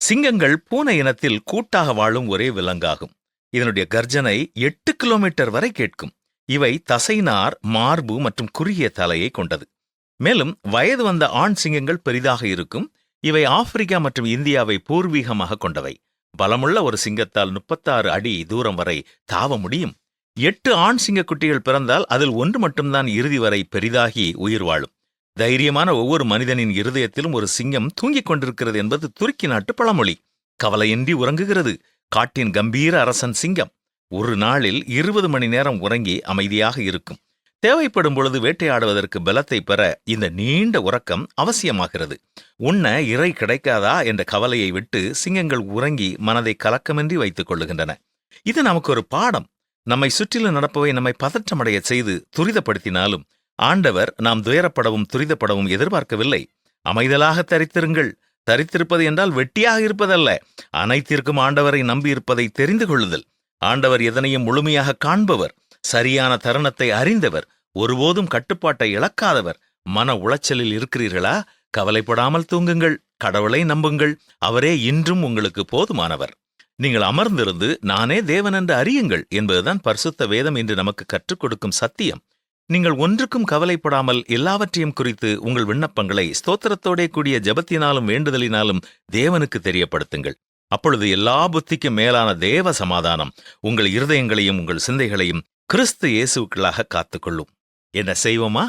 சிங்கங்கள் பூனை இனத்தில் கூட்டாக வாழும் ஒரே விலங்காகும். இதனுடைய கர்ஜனை எட்டு கிலோமீட்டர் வரை கேட்கும். இவை தசைநார் மார்பு மற்றும் குறுகிய தலையை கொண்டது. மேலும் வயது வந்த ஆண் சிங்கங்கள் பெரிதாக இருக்கும். இவை ஆப்பிரிக்கா மற்றும் இந்தியாவை பூர்வீகமாக கொண்டவை. பலமுள்ள ஒரு சிங்கத்தால் முப்பத்தாறு அடி தூரம் வரை தாவ முடியும். எட்டு ஆண் சிங்க குட்டிகள் பிறந்தால் அதில் ஒன்று மட்டும்தான் இறுதி வரை பெரிதாகி உயிர் வாழும். தைரியமான ஒவ்வொரு மனிதனின் இருதயத்திலும் ஒரு சிங்கம் தூங்கிக் கொண்டிருக்கிறது என்பது துருக்கி நாட்டு பழமொழி. கவலையின்றி உறங்குகிறது. காட்டின் கம்பீர அரசன் சிங்கம். ஒரு நாளில் இருபது மணி நேரம் உறங்கி அமைதியாக இருக்கும். தேவைப்படும் பொழுது வேட்டையாடுவதற்கு பலத்தை பெற இந்த நீண்ட உறக்கம் அவசியமாகிறது. உண்ண இறை கிடைக்காதா என்ற கவலையை விட்டு சிங்கங்கள் உறங்கி மனதை கலக்கமின்றி வைத்துக் கொள்ளுகின்றன. இது நமக்கு ஒரு பாடம். நம்மை சுற்றிலும் நடப்பவை நம்மை பதற்றமடைய செய்து துரிதப்படுத்தினாலும் ஆண்டவர் நாம் துயரப்படவும் துரிதப்படவும் எதிர்பார்க்கவில்லை. அமைதலாக தரித்திருங்கள். தரித்திருப்பது என்றால் வெட்டியாக இருப்பதல்ல. அனைத்திற்கும் ஆண்டவரை நம்பியிருப்பதை தெரிந்து கொள்ளுதல். ஆண்டவர் எதனையும் முழுமையாக காண்பவர். சரியான தருணத்தை அறிந்தவர். ஒருபோதும் கட்டுப்பாட்டை இழக்காதவர். மன உளைச்சலில் இருக்கிறீர்களா? கவலைப்படாமல் தூங்குங்கள். கடவுளை நம்புங்கள். அவரே இன்றும் உங்களுக்கு போதுமானவர். நீங்கள் அமர்ந்திருந்து நானே தேவன் என்று அறியுங்கள் என்பதுதான் பரிசுத்த வேதம் என்று நமக்கு கற்றுக் கொடுக்கும் சத்தியம். நீங்கள் ஒன்றுக்கும் கவலைப்படாமல் எல்லாவற்றையும் குறித்து உங்கள் விண்ணப்பங்களை ஸ்தோத்திரத்தோடே கூடிய ஜெபத்தினாலும் வேண்டுதலினாலும் தேவனுக்கு தெரியப்படுத்துங்கள். அப்பொழுது எல்லா புத்திக்கும் மேலான தேவ சமாதானம் உங்கள் இருதயங்களையும் உங்கள் சிந்தைகளையும் கிறிஸ்து இயேசுக்களாக காத்துக்கொள்ளும். என்ன செய்வோமா?